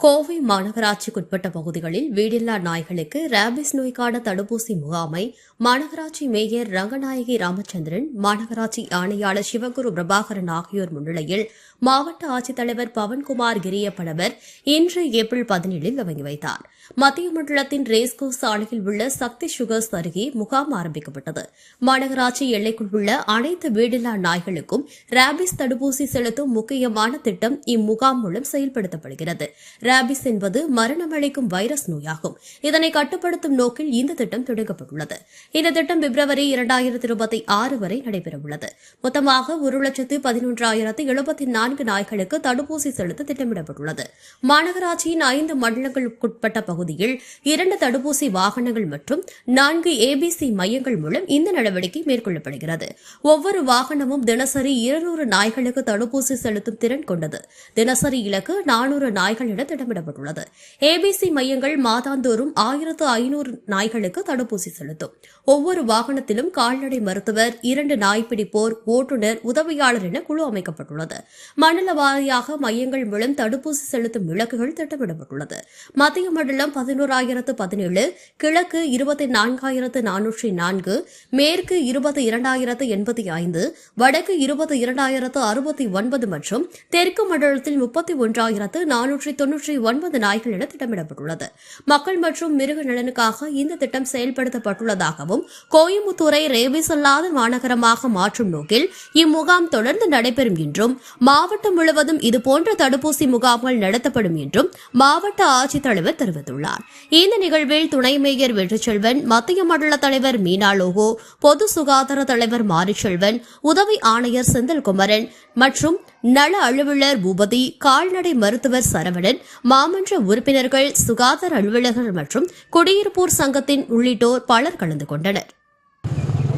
கோவை மாநகராட்சிக்குட்பட்ட பகுதிகளில் வீடில்லா நாய்களுக்கு ரேபிஸ் நோய்க்கான தடுப்பூசி முகாமை மாநகராட்சி மேயர் ரங்கநாயகி ராமச்சந்திரன் மாநகராட்சி ஆணையாளர் சிவகுரு பிரபாகரன் ஆகியோர் முன்னிலையில் மாவட்ட ஆட்சித்தலைவர் பவன்குமார் கிரியப்படவர் இன்று ஏப்ரல் பதினேழில் தொடங்கி வைத்தார். மத்திய மண்டலத்தின் ரேஸ்கோ சாலையில் உள்ள சக்தி சுகர்ஸ் அருகே முகாம் ஆரம்பிக்கப்பட்டது. மாநகராட்சி எல்லைக்குள் உள்ள அனைத்து வீடில்லா நாய்களுக்கும் ரேபிஸ் தடுப்பூசி செலுத்தும் முக்கியமான திட்டம் இம்முகாம் மூலம் செயல்படுத்தப்படுகிறது. ரேபிஸ் என்பது மரணமளிக்கும் வைரஸ் நோயாகும். இதனை கட்டுப்படுத்தும் நோக்கில் இந்த திட்டம் தொடங்கப்பட்டுள்ளது. இந்த திட்டம் பிப்ரவரி இரண்டாயிரத்தி இருபத்தி ஆறு வரை நடைபெறவுள்ளது. மொத்தமாக ஒரு லட்சத்து பதினொன்றாயிரத்து எழுபத்தி நான்கு நாய்களுக்கு தடுப்பூசி செலுத்த திட்டமிடப்பட்டுள்ளது. மாநகராட்சியின் ஐந்து மண்டலங்களுக்குட்பட்ட பகுதியில் இரண்டு தடுப்பூசி வாகனங்கள் மற்றும் நான்கு ஏபிசி மையங்கள் மூலம் இந்த நடவடிக்கை மேற்கொள்ளப்படுகிறது. ஒவ்வொரு வாகனமும் தினசரி இருநூறு நாய்களுக்கு தடுப்பூசி செலுத்தும் திறன் கொண்டது. தினசரி இலக்கு நானூறு நாய்கள் என திட்டமிடப்பட்டுள்ளது. ஏபிசி மையங்கள் மாதாந்தோறும் ஆயிரத்து ஐநூறு நாய்களுக்கு தடுப்பூசி செலுத்தும். ஒவ்வொரு வாகனத்திலும் கால்நடை மருத்துவர் இரண்டு நாய்ப்பிடிப்போர் ஓட்டுநர் உதவியாளர் என குழு அமைக்கப்பட்டுள்ளது. மண்டல வாரியாக மையங்கள் மூலம் தடுப்பூசி செலுத்தும் இலக்குகள் திட்டமிடப்பட்டுள்ளது. மத்திய மண்டலம் பதினோராயிரத்து பதினேழு கிழக்கு இருபத்தி நான்காயிரத்து நானூற்றி நான்கு மேற்கு இருபத்தி இரண்டாயிரத்து எண்பத்தி ஐந்து வடக்கு இருபத்தி இரண்டாயிரத்து அறுபத்தி ஒன்பது மற்றும் தெற்கு மண்டலத்தில் முப்பத்தி ஒன்றாயிரத்து நானூற்றி தொன்னூற்றி ஒன்பது நாய்கள் என திட்டமிடப்பட்டுள்ளது. மக்கள் மற்றும் மிருக நலனுக்காக இந்த திட்டம் செயல்படுத்தப்பட்டுள்ளதாகவும் கோயம்புத்தூரை ரேபிஸ் அல்லாத மாநகரமாக மாற்றும் நோக்கில் இம்முகாம் தொடர்ந்து நடைபெறும் என்றும் மாவட்டம் முழுவதும் இதுபோன்ற தடுப்பூசி முகாம்கள் நடத்தப்படும் என்றும் மாவட்ட ஆட்சித்தலைவர் தெரிவித்துள்ளார். இந்த நிகழ்வில் துணை மேயர் வெற்றிச்செல்வன் மத்திய மண்டல தலைவர் மீனா லோகோ பொது சுகாதார தலைவர் மாரிச்செல்வன் உதவி ஆணையர் செந்தில்குமரன் மற்றும் நல அலுவலர் பூபதி கால்நடை மருத்துவர் சரவணன் மாமன்ற உறுப்பினர்கள் சுகாதார அலுவலர்கள் மற்றும் குடியிருப்போர் சங்கத்தின் உள்ளிட்டோர் பலர் கலந்து கொண்டனர்.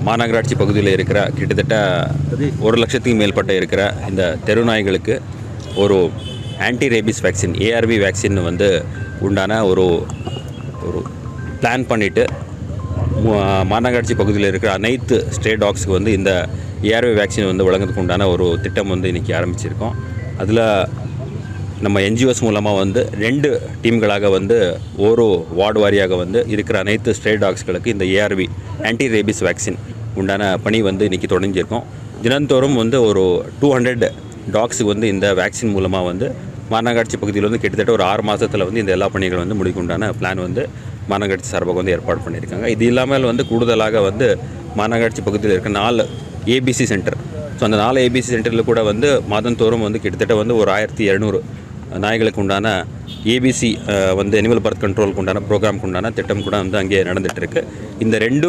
மாநகராட்சி பகுதியில் இருக்கிற கிட்டத்தட்ட ஒரு லட்சத்துக்கு மேற்பட்ட இருக்கிற இந்த தெரு நாய்களுக்கு ஒரு anti rabies vaccine ARV vaccine வந்து உண்டான ஒரு ஒரு பிளான் பண்ணிவிட்டு மாநகராட்சி பகுதியில் இருக்கிற அனைத்து ஸ்டே டாக்ஸுக்கு வந்து இந்த ஏர்வே வேக்சின் வந்து வழங்குறதுக்கு உண்டான ஒரு திட்டம் வந்து இன்றைக்கி ஆரம்பிச்சிருக்கோம். அதில் நம்ம என்ஜிஓஸ் மூலமாக வந்து ரெண்டு டீம்களாக வந்து ஒரு வார்டு வாரியாக வந்து இருக்கிற அனைத்து ஸ்ட்ரே டாக்ஸ்களுக்கு இந்த ஏஆர்வி ஆன்டி ரேபிஸ் வேக்சின் உண்டான பணி வந்து இன்றைக்கி தொடங்கியிருக்கோம். தினந்தோறும் வந்து ஒரு டூ ஹண்ட்ரட் டாக்ஸுக்கு வந்து இந்த வேக்சின் மூலமாக வந்து மாநகராட்சி பகுதியில் வந்து கிட்டத்தட்ட ஒரு ஆறு மாதத்தில் வந்து இந்த எல்லா பணிகளும் வந்து முடிக்க உண்டான பிளான் வந்து மாநகராட்சி சார்பாக வந்து ஏற்பாடு பண்ணியிருக்காங்க. இது இல்லாமல் வந்து கூடுதலாக வந்து மாநகராட்சி பகுதியில் இருக்க நாலு ஏபிசி சென்டர் ஸோ அந்த நாலு ஏபிசி சென்டரில் கூட வந்து மாதந்தோறும் வந்து கிட்டத்தட்ட வந்து ஒரு ஆயிரத்தி இரநூறு நாய்களுக்கு உண்டான ஏபிசி வந்து அனிமல் பர்த் கண்ட்ரோலுக்கு உண்டான ப்ரோக்ராமுக்கு உண்டான திட்டம் கூட வந்து அங்கே நடந்துகிட்ருக்கு இந்த ரெண்டு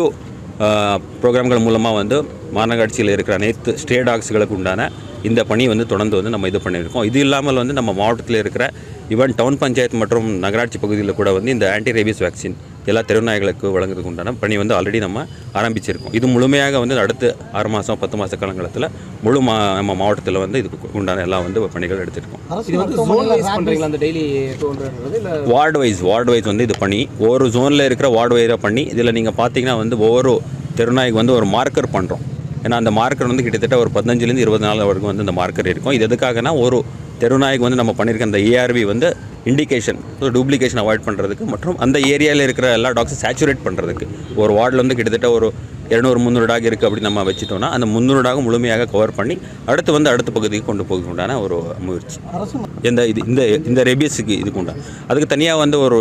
ப்ரோக்ராம்கள் மூலமாக வந்து மாநகராட்சியில் இருக்கிற அனைத்து ஸ்டே டாக்ஸ்களுக்கு உண்டான இந்த பணி வந்து தொடர்ந்து வந்து நம்ம இது பண்ணியிருக்கோம் இது இல்லாமல் வந்து நம்ம மாவட்டத்தில் இருக்கிற ஈவன் டவுன் பஞ்சாயத்து மற்றும் நகராட்சி பகுதியில் கூட வந்து இந்த ஆன்டி ரேபிஸ் வேக்சின் எல்லா தெருநாய்களுக்கு வழங்குறதுக்கு உண்டான பணி வந்து ஆல்ரெடி நம்ம ஆரம்பிச்சிருக்கோம். இது முழுமையாக வந்து அடுத்த ஆறு மாதம் பத்து மாத காலங்களத்தில் முழு மா நம்ம மாவட்டத்தில் வந்து இதுக்கு உண்டான எல்லாம் வந்து பணிகள் எடுத்திருக்கோம். இது வந்து ஜோன் வைஸ் பண்றீங்களா அந்த டெய்லி டூன்றது இல்ல? வார்டு வைஸ் வார்டு வைஸ் வந்து இது பண்ணி ஒவ்வொரு ஜோனில் இருக்கிற வார்டு வைஸாக பண்ணி இதில் நீங்கள் பார்த்தீங்கன்னா வந்து ஒவ்வொரு தெருநாய்க்கு வந்து ஒரு மார்க்கர் பண்ணுறோம் ஏன்னா அந்த மார்க்கர் வந்து கிட்டத்தட்ட ஒரு பதினஞ்சுலேருந்து இருபது நாள் வரைக்கும் வந்து இந்த மார்க்கர் இருக்கும். இது எதுக்காகனா ஒரு தெருநாய்க்கு வந்து நம்ம பண்ணியிருக்க அந்த ஏஆர்வி வந்து இண்டிகேஷன் டூப்ளிகேஷன் அவாய்ட் பண்ணுறதுக்கு மற்றும் அந்த ஏரியாவில் இருக்கிற எல்லா டாக்ஸும் சேச்சுரேட் பண்ணுறதுக்கு ஒரு வார்டில் வந்து கிட்டத்தட்ட ஒரு இரநூறு முந்நூறு டாக் இருக்குது அப்படின்னு நம்ம வச்சுட்டோம்னா அந்த முந்நூறு டாகும் முழுமையாக கவர் பண்ணி அடுத்து வந்து அடுத்த பகுதிக்கு கொண்டு போக உண்டான ஒரு முயற்சி. இந்த இது இந்த இந்த ரெபியஸுக்கு இதுக்கு உண்டான அதுக்கு தனியாக வந்து ஒரு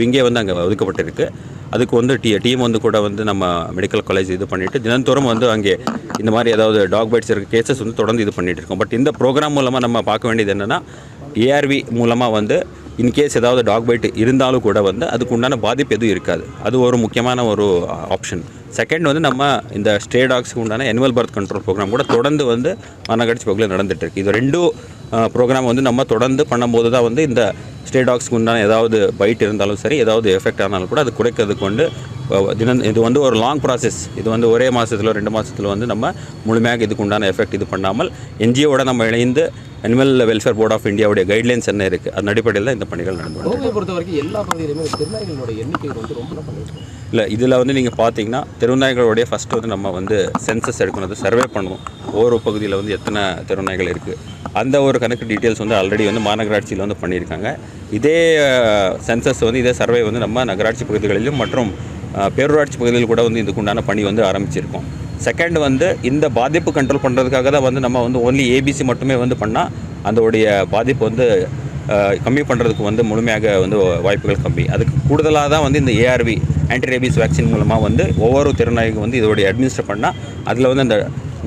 விங்கே வந்து அங்கே ஒதுக்கப்பட்டிருக்கு. அதுக்கு வந்து டி டீம் வந்து கூட வந்து நம்ம மெடிக்கல் காலேஜ் இது பண்ணிவிட்டு தினந்தோறும் வந்து அங்கே இந்த மாதிரி ஏதாவது டாக் பைட்ஸ் இருக்க கேசஸ் வந்து தொடர்ந்து இது பண்ணிகிட்டு இருக்கோம். பட் இந்த ப்ரோக்ராம் மூலமாக நம்ம பார்க்க வேண்டியது என்னென்னா ஏஆர்வி மூலமாக வந்து இன்கேஸ் ஏதாவது டாக் பைட் இருந்தாலும் கூட வந்து அதுக்கு உண்டான பாதிப்பு எதுவும் இருக்காது. அது ஒரு முக்கியமான ஒரு ஆப்ஷன் செகண்ட் வந்து நம்ம இந்த ஸ்டே டாக்ஸுக்கு உண்டான அனிமல் பர்த் கண்ட்ரோல் ப்ரோக்ராம் கூட தொடர்ந்து வந்து மாநகராட்சி பகுதியில் நடந்துட்டு இது ரெண்டும் ப்ரோக்ராம் வந்து நம்ம தொடர்ந்து பண்ணும்போது தான் வந்து இந்த ஸ்டே டாக்ஸ்க்கு உண்டான ஏதாவது பைட் இருந்தாலும் சரி ஏதாவது எஃபெக்ட் ஆனாலும் கூட அது குறைக்கிறதுக்கு வந்து தினம் இது வந்து ஒரு லாங் ப்ராசஸ் இது வந்து ஒரே மாதத்தில் ரெண்டு மாதத்தில் வந்து நம்ம முழுமையாக இதுக்கு உண்டான எஃபெக்ட் இது பண்ணாமல் என்ஜிஓட நம்ம இணைந்து அனிமல் வெல்ஃபேர் போர்ட் ஆஃப் இந்தியாவுடைய கைட்லைன்ஸ் என்ன இருக்குது அதன் அடிப்படையில் தான் இந்த பணிகள் நடந்து. கோவையை பொறுத்த வரைக்கும் எல்லா பகுதியிலுமே திருநாய்களோட எண்ணிக்கை வந்து ரொம்ப பண்ணியிருக்கோம் இல்லை இதில் வந்து நீங்கள் பார்த்தீங்கன்னா தெருநாய்களுடைய ஃபஸ்ட்டு வந்து நம்ம வந்து சென்சஸ் எடுக்கணும் அது சர்வே பண்ணணும் ஒவ்வொரு பகுதியில் வந்து எத்தனை தெருநாய்கள் இருக்குது அந்த ஒரு கணக்கு டீட்டெயில்ஸ் வந்து ஆல்ரெடி வந்து மாநகராட்சியில் வந்து பண்ணியிருக்காங்க. இதே சென்சஸ் வந்து இதே சர்வே வந்து நம்ம நகராட்சி பகுதிகளிலும் மற்றும் பேரூராட்சி பகுதியில் கூட வந்து இதுக்குண்டான பணி வந்து ஆரம்பிச்சிருக்கோம். செகண்ட் வந்து இந்த பாதிப்பு கண்ட்ரோல் பண்ணுறதுக்காக தான் வந்து நம்ம வந்து ஓன்லி ஏபிசி மட்டுமே வந்து பண்ணால் அதோடைய பாதிப்பு வந்து கம்மி பண்ணுறதுக்கு வந்து முழுமையாக வந்து வாய்ப்புகள் கம்மி. அதுக்கு கூடுதலாக தான் வந்து இந்த ஏஆர்வி ஆன்டி ரேபிஸ் வேக்சின் மூலமாக வந்து ஒவ்வொரு திறனாய்க்கும் வந்து இதோடைய அட்மினிஸ்டர் பண்ணால் அதில் வந்து அந்த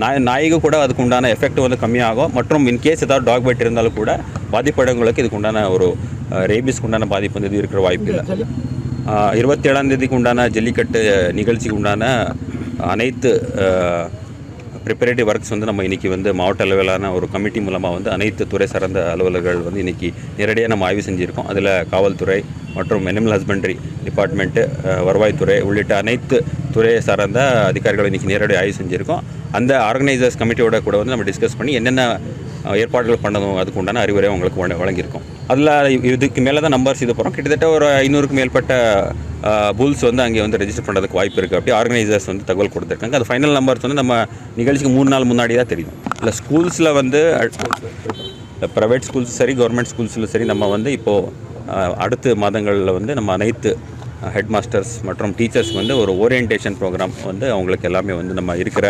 நாய் நாய்க்கு கூட அதுக்கு உண்டான எஃபெக்ட் வந்து கம்மியாகும். மற்றும் இன்கேஸ் ஏதாவது டாக் பைட் இருந்தாலும் கூட பாதிப்படங்களுக்கு இதுக்கு உண்டான ஒரு ரேபிஸ்க்கு உண்டான பாதிப்பு வந்து இது இருக்கிற வாய்ப்பு இல்லை. இருபத்தி ஏழாம் தேதிக்கு உண்டான ஜல்லிக்கட்டு நிகழ்ச்சிக்கு உண்டான அனைத்து ப்ரிப்பரேட்டிவ் ஒர்க்ஸ் வந்து நம்ம இன்றைக்கி வந்து மாவட்ட அளவிலான ஒரு கமிட்டி மூலமாக வந்து அனைத்து துறை சார்ந்த அலுவலர்கள் வந்து இன்றைக்கி நேரடியாக நம்ம ஆய்வு செஞ்சுருக்கோம். அதில் காவல்துறை மற்றும் அனிமல் ஹஸ்பண்ட்ரி டிபார்ட்மெண்ட்டு வருவாய்த்துறை உள்ளிட்ட அனைத்து துறையை சார்ந்த அதிகாரிகள் இன்றைக்கி நேரடி ஆய்வு செஞ்சுருக்கோம். அந்த ஆர்கனைசர்ஸ் கமிட்டியோட கூட வந்து நம்ம டிஸ்கஸ் பண்ணி என்னென்ன ஏற்பாடுகள் பண்ணதும் அதுக்கு உண்டான அறிவுரை உங்களுக்கு வழங்கியிருக்கோம். அதில் இதுக்கு மேலே தான் நம்பர்ஸ் இது போகிறோம் கிட்டத்தட்ட ஒரு ஐநூறுக்கு மேற்பட்ட புல்ஸ் வந்து அங்கே வந்து ரெஜிஸ்டர் பண்ணுறதுக்கு வாய்ப்பு இருக்குது அப்படி ஆர்கனைசர்ஸ் வந்து தகவல் கொடுத்துருக்காங்க. அது ஃபைனல் நம்பர்ஸ் வந்து நம்ம நிகழ்ச்சிக்கு மூணு நாள் முன்னாடி தான் தெரியும். இல்லை ஸ்கூல்ஸில் வந்து ப்ரைவேட் ஸ்கூல்ஸ் சரி கவர்மெண்ட் ஸ்கூல்ஸில் சரி நம்ம வந்து இப்போது அடுத்த மாதங்களில் வந்து நம்ம அனைத்து ஹெட் மாஸ்டர்ஸ் மற்றும் டீச்சர்ஸ்க்கு வந்து ஒரு ஓரியன்டேஷன் ப்ரோக்ராம் வந்து அவங்களுக்கு எல்லாமே வந்து நம்ம இருக்கிற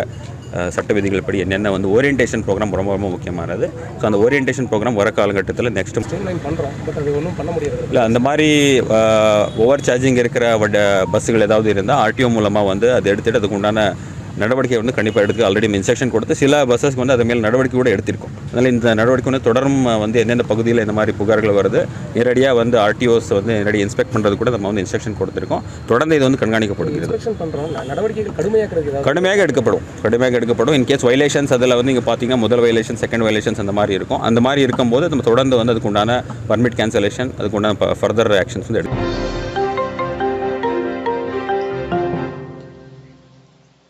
சட்ட விதிகள் படி என்னென்ன வந்து ஓரியன்டேஷன் ப்ரோக்ராம் ரொம்ப ரொம்ப முக்கியமானது. ஸோ அந்த ஓரியன்டேஷன் ப்ரோக்ராம் வர காலகட்டத்தில் நெக்ஸ்ட் பண்ணுறோம் பட் அது ஒன்றும் பண்ண முடியாது. இல்லை அந்த மாதிரி ஓவர் சார்ஜிங் இருக்கிற பஸ்ஸுகள் ஏதாவது இருந்தால் ஆர்டிஓ மூலமாக வந்து அதை எடுத்துகிட்டு அதுக்கு உண்டான நடவடிக்கை வந்து கண்டிப்பாக எடுத்து ஆல்ரெடி இன்ஸ்ட்ரக்ஷன் கொடுத்து சில பஸ்ஸஸ்க்கு வந்து அது மேல் நடவடிக்கை கூட எடுத்திருக்கோம். அதனால் இந்த நடவடிக்கை வந்து தொடரும் வந்து எந்தெந்த பகுதியில் இந்த மாதிரி புகார்கள் வருது நேரடியாக வந்து ஆர்டிஓஸ் வந்து நேரடி இன்ஸ்பெக்ட் பண்ணுறது கூட நம்ம வந்து இன்ஸ்ட்ரக்ஷன் கொடுத்துருக்கோம். தொடர்ந்து இது வந்து கண்காணிக்கப்படுகிறது. கடுமையாக எடுக்கப்படும். கடுமையாக எடுக்கப்படும். இன்கேஸ் வைலேஷன்ஸ் அதில் வந்து இங்கே பார்த்தீங்கன்னா முதல் வைலேஷன் செகண்ட் வைலேஷன்ஸ் அந்த மாதிரி இருக்கும். அந்த மாதிரி இருக்கும்போது நம்ம தொடர்ந்து வந்து அதுக்கு உண்டான பர்மிட் கேன்சலேஷன் அதுக்கு உண்டான ஃபர்தர் ஆக்ஷன்ஸ் வந்து எடுக்கும்